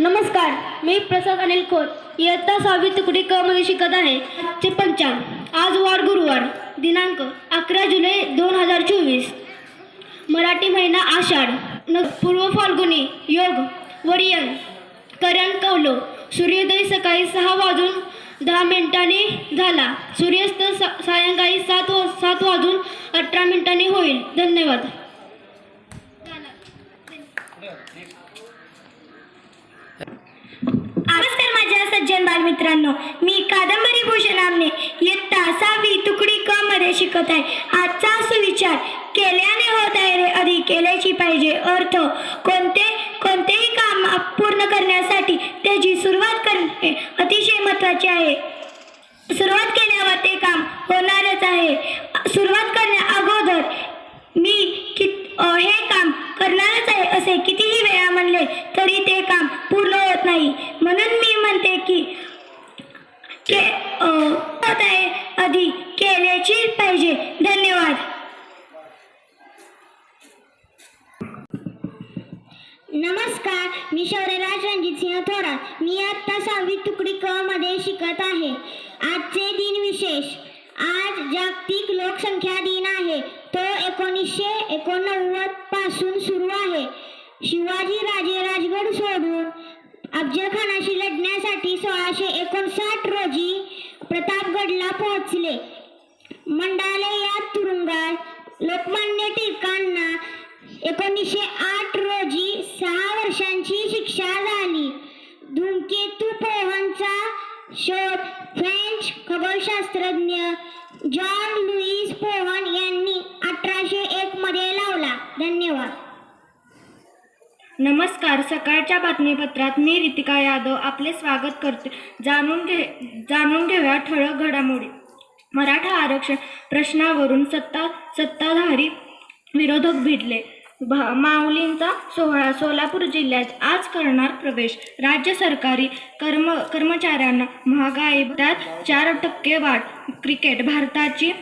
नमस्कार मी प्रसाद अनिल खोत. इयत्ता सहावी तुकडी क मध्ये शिकत आहे. चे पंचांग आज वार गुरुवार दिनांक अकरा जुलै दोन हजार चोवीस. मराठी महिना आषाढ न पूर्व फाल्गुनी योग वरियन करण कौलो. सूर्योदय सकाळी सहा वाजून दहा मिनिटांनी झाला. सूर्यास्त सायंकाळी सात वा सात वाजून अठरा मिनिटांनी होईल. धन्यवाद. नमस्कार माझ्या सज्जन बालमित्रांनो मी कादंबरी भूषण आमने इयत्ता सहावी तुकडी क मध्ये शिकत आहे. आजचा सुविचार केल्याने होत आहे रे. अधिक केल्याची पाहिजे अर्थ. कोणते कोणतेही काम पूर्ण करण्यासाठी त्याची सुरुवात करणे अतिशय महत्त्वाचे आहे. सुरुवात केल्यावर ते काम होणारच आहे सुरुवात करण्या अगोदर मी कि अ, हे काम करणारच आहे असे कितीही वेळा म्हणले तरी ते काम पूर्ण होत नाही म्हणून मी म्हणते की के अ, होत आहे आधी केल्याची पाहिजे. धन्यवाद. नमस्कार मी शौर्यराज रणजित सिंह थोरात मी आत्ता सहावी तुकडी क मध्ये शिकत आहे. आजचे दिन विशेष. आज जागतिक लोकसंख्या दिन आहे. तो एकोणीसशे एकोणनव्वदपासून सुरू आहे. शिवाजी राजे राजगड सोडून अफजल खानाशी लढण्यासाठी सोळाशे एकोणसाठ रोजी प्रतापगडला पोहोचले. मंडाले या तुरुंगात लोकमान्य टिळकांना एकोणीसशे आठ रोजी सहा वर्षांची शिक्षा झाली. धूमकेतू पोहनचा शोध फ्रेंच खगोलशास्त्रज्ञ जॉन लुईस पोहन यांनी अठराशे एक मध्ये लावला. धन्यवाद. नमस्कार सकाळच्या बातमीपत्रात मी रितिका यादव आपले स्वागत करते. जाणून घे जाणून घेऊया ठळक घडामोडी. मराठा आरक्षण प्रश्नावरून सत्ता सत्ताधारी विरोधक भिडले. भा माऊलींचा सोहळा सोलापूर जिल्ह्यात आज करणार प्रवेश. राज्य सरकारी कर्म कर्मचाऱ्यांना महागाई त्यात चार टक्के वाढ. क्रिकेट भारताची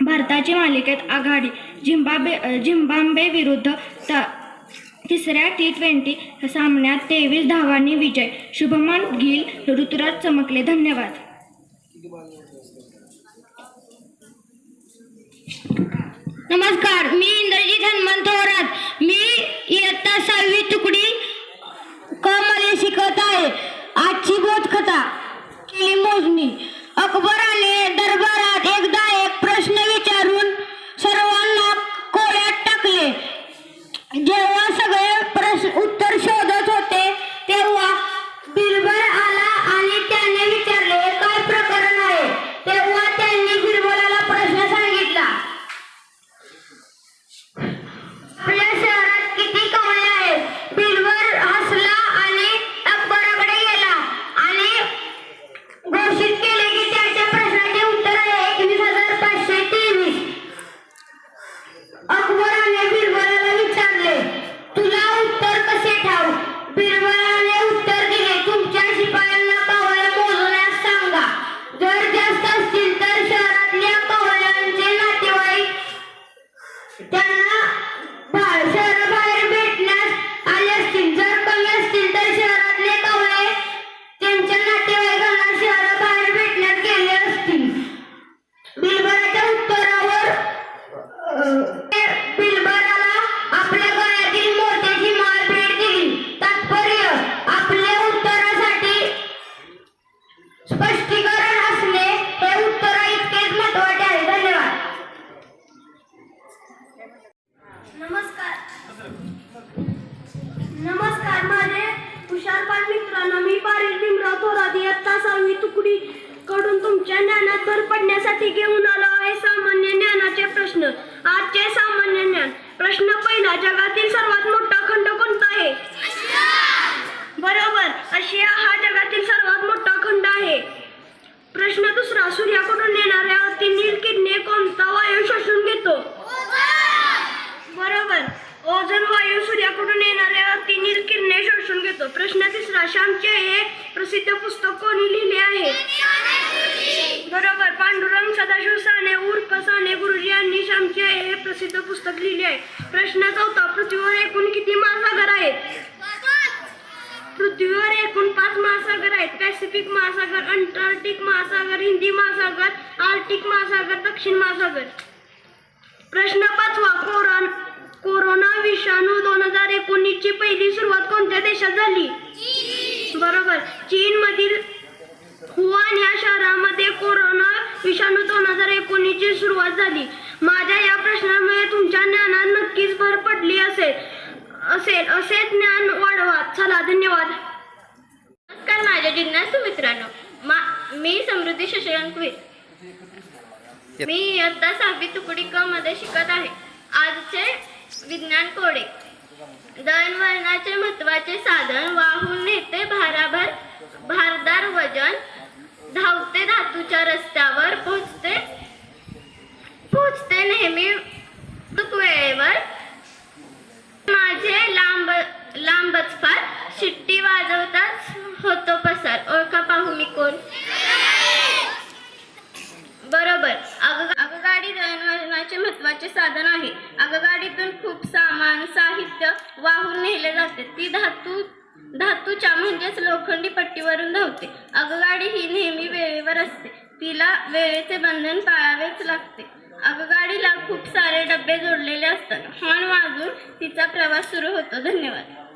भारताची मालिकेत आघाडी. झिम्बाब्वे झिम्बाब्वे विरुद्ध त तिसऱ्या टी ट्वेंटी सामन्यात तेवीस धावांनी विजय. शुभमन गिल ऋतुराज चमकले. धन्यवाद. नमस्कार मी इंद्रजीत हनुमंत थोरात. मी इयत्ता सहावी तुकडी क मध्ये शिकत आहे. आजची अकबराने बिरबलाला इयत्ता सहावी तुकडी कडून तुमच्या ज्ञानात भर पडण्यासाठी घेऊन आलो आहे सामान्य ज्ञानाचे प्रश्न. आजचे सामान्य ज्ञान. प्रश्न पहिला जगातील सर्वात मोठा खंड कोणता आहे? बरोबर. आशिया हा जगातील सर्वात मोठा खंड आहे. प्रश्न दुसरा सूर्याकडून येणाऱ्या अतिनील किरणे कोणता वायू शोषून घेतो? बरोबर. ओझोन वायू सूर्याकडून येणाऱ्या अतिनील किरणे शोषून घेतो प्रश्न तिसरा श्यामचे हे प्रसिद्ध पुस्तक कोणी लिहिले आहे? बरोबर पांडुरंग सदाशिव साने उर्फ साने गुरुजी यांनी श्यामचे हे प्रसिद्ध पुस्तक लिहिले आहे. प्रश्न चौथा पृथ्वीवर एकूण किती महासागर आहेत? पृथ्वीवर एकूण पाच महासागर आहेत. पॅसिफिक महासागर अंटार्क्टिक महासागर हिंदी महासागर आर्टिक महासागर दक्षिण महासागर. प्रश्न पाचवा कोरान कोरोना विषाणू दोन हजार एकोणीस ची पहिली सुरुवात कोणत्या देशात झाली? बरोबर. चीन मधील हुआन या शहरामध्ये कोरोना विषाणू दोन हजार एकोणीस ची सुरुवात झाली. माझ्या या प्रश्नामुळे तुमच्या ज्ञानात नक्कीच भर पडली असेल. असेल. असे ज्ञान वाढवा. चला धन्यवाद. नमस्कार माझ्या जिज्ञासू मित्रांनो. मा मी समृद्धी शशांक मी इयत्ता सहावी तुकडी क मध्ये शिकत आहे. आजचे विज्ञान कोडे. दळणवळणाचे महत्त्वाचे साधन दळणवळणाचे महत्त्वाचे साधन आहे. आगगाडीतून खूप सामान साहित्य वाहून नेले जाते. ती धातू धातूच्या म्हणजेच लोखंडी पट्टीवरून धावते. आगगाडी ही नेहमी वेळेवर असते. तिला वेळेचे बंधन पाळावेच लागते. आगगाडीला खूप सारे डबे जोडलेले असतात. हॉर्न वाजून तिचा प्रवास सुरू होतो. धन्यवाद.